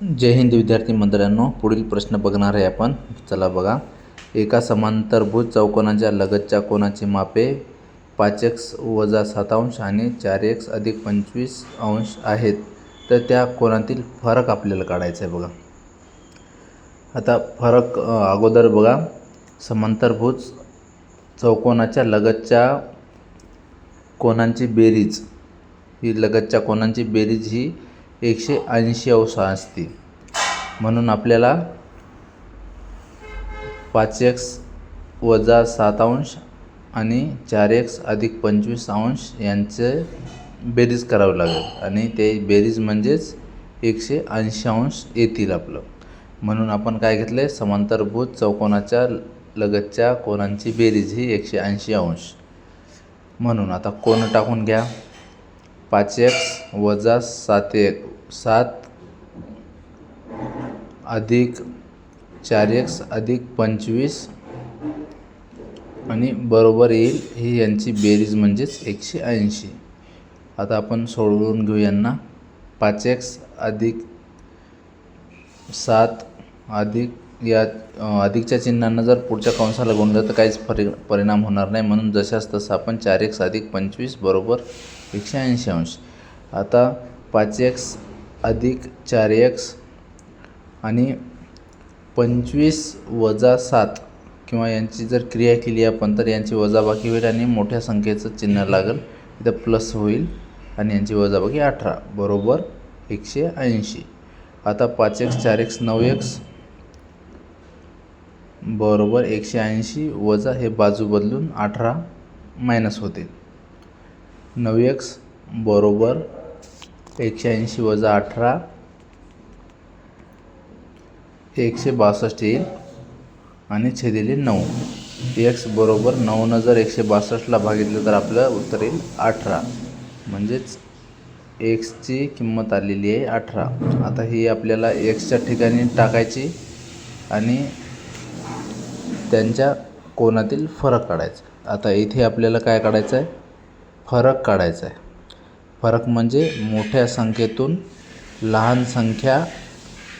जय हिंद विद्यार्थी मंडळांनो पुढील प्रश्न बघणार आहे आपण. चला बघा. एका समांतरभुज चौकोनाच्या लगतच्या कोणाची मापे पाच एक्स वजा सात अंश आणि चार एक्स अधिक पंचवीस अंश आहेत. तर त्या कोणातील फरक आपल्याला काढायचा आहे बघा. आता फरक अगोदर बघा. समांतरभुज चौकोनाच्या लगतच्या कोणांची बेरीज. ही लगतच्या कोनांची बेरीज ही एकशे ऐंशी अंश असते म्हणून आपल्याला पाच एक्स वजा सात अंश आणि चार एक्स अधिक पंचवीस अंश यांचे बेरीज करावं लागेल. आणि ते बेरीज म्हणजेच एकशे ऐंशी अंश येतील आपलं. म्हणून आपण काय घेतलं आहे समांतरभूत चौकोनाच्या लगतच्या कोणांची बेरीज ही एकशे ऐंशी अंश. म्हणून आता कोण टाकून घ्या. पाच एक्स वजा सात एक सात अधिक चार एक्स अधिक पंचवीस आणि बरोबर येईल ही यांची बेरीज म्हणजेच एकशे ऐंशी. आता आपण सोडवून घेऊ यांना. पाच एक्स अधिक सात अधिक या अधिकच्या चिन्हांना जर पुढच्या कंसाला गुणलं तर काहीच परि परिणाम होणार नाही. म्हणून जशास तसं आपण चार एक्स अधिक पंचवीस बरोबर एकशे ऐंशी अंश. आता पाच एक्स अधिक चार एक्स आणि पंचवीस वजा सात किंवा यांची जर क्रिया केली आपण तर यांची वजाबाकी होईल आणि मोठ्या संख्येचं चिन्ह लागेल. इथं प्लस होईल आणि यांची वजाबाकी अठरा बरोबर एकशे ऐंशी. आता पाच एक्स चार एक्स नऊ एक्स बरोबर एकशे ऐंशी वजा हे बाजू बदलून अठरा मायनस होतील नऊ एक्स बरोबर एकशे ऐंशी वजा अठरा. एकशे बासष्ट येईल. आणि छेदिले नऊ. एक्स बरोबर नऊनं जर एकशे बासष्टला भागितलं तर आपलं उत्तर येईल अठरा. म्हणजेच एक्सची किंमत आलेली आहे अठरा. आता ही आपल्याला एक्सच्या ठिकाणी टाकायची आणि त्यांच्या कोनातील फरक काढायचा. आता इथे आपल्याला काय काढायचं आहे फरक काढायचा आहे. फरक म्हणजे मोठ्या संख्येतून लहान संख्या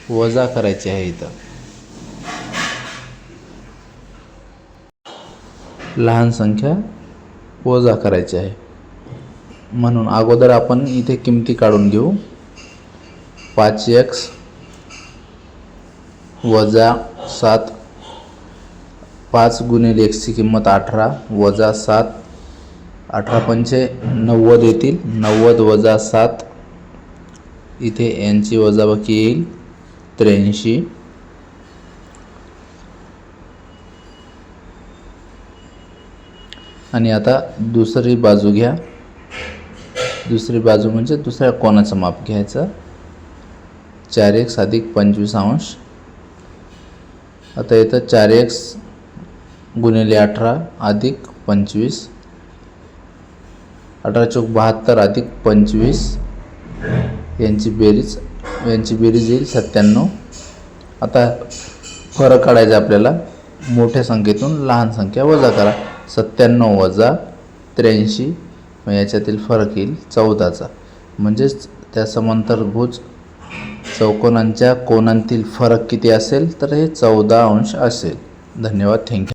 वजा करायची आहे इथं. लहान संख्या वजा करायची आहे. म्हणून अगोदर आपण इथे किमती काढून घेऊ. पाच एक्स वजा सात. पाच गुणिले एक्सची किंमत अठरा वजा सात. अठरा पंचे नव्वद येतील. नव्वद वजा सात. इथे यांची वजाबाकी येईल. त्र्याऐंशी. आणि आता दुसरी बाजू घ्या. दुसरी बाजू म्हणजे दुसऱ्या कोणाचं माप घ्यायचं. चार एक्स अधिक पंचवीस अंश. आता इथं चार एक्स गुणिले अठरा अधिक पंचवीस. अठरा चौक बहात्तर अधिक पंचवीस यांची बेरीज यांची बेरीज येईल सत्त्याण्णव. आता फरक काढायचा आपल्याला. मोठ्या संख्येतून लहान संख्या वजा करा. सत्त्याण्णव वजा त्र्याऐंशी मग याच्यातील फरक येईल चौदाचा. म्हणजेच त्या समांतरभुज चौकोनांच्या कोनांतील फरक किती असेल? तर हे चौदा अंश असेल. धन्यवाद. थँक्यू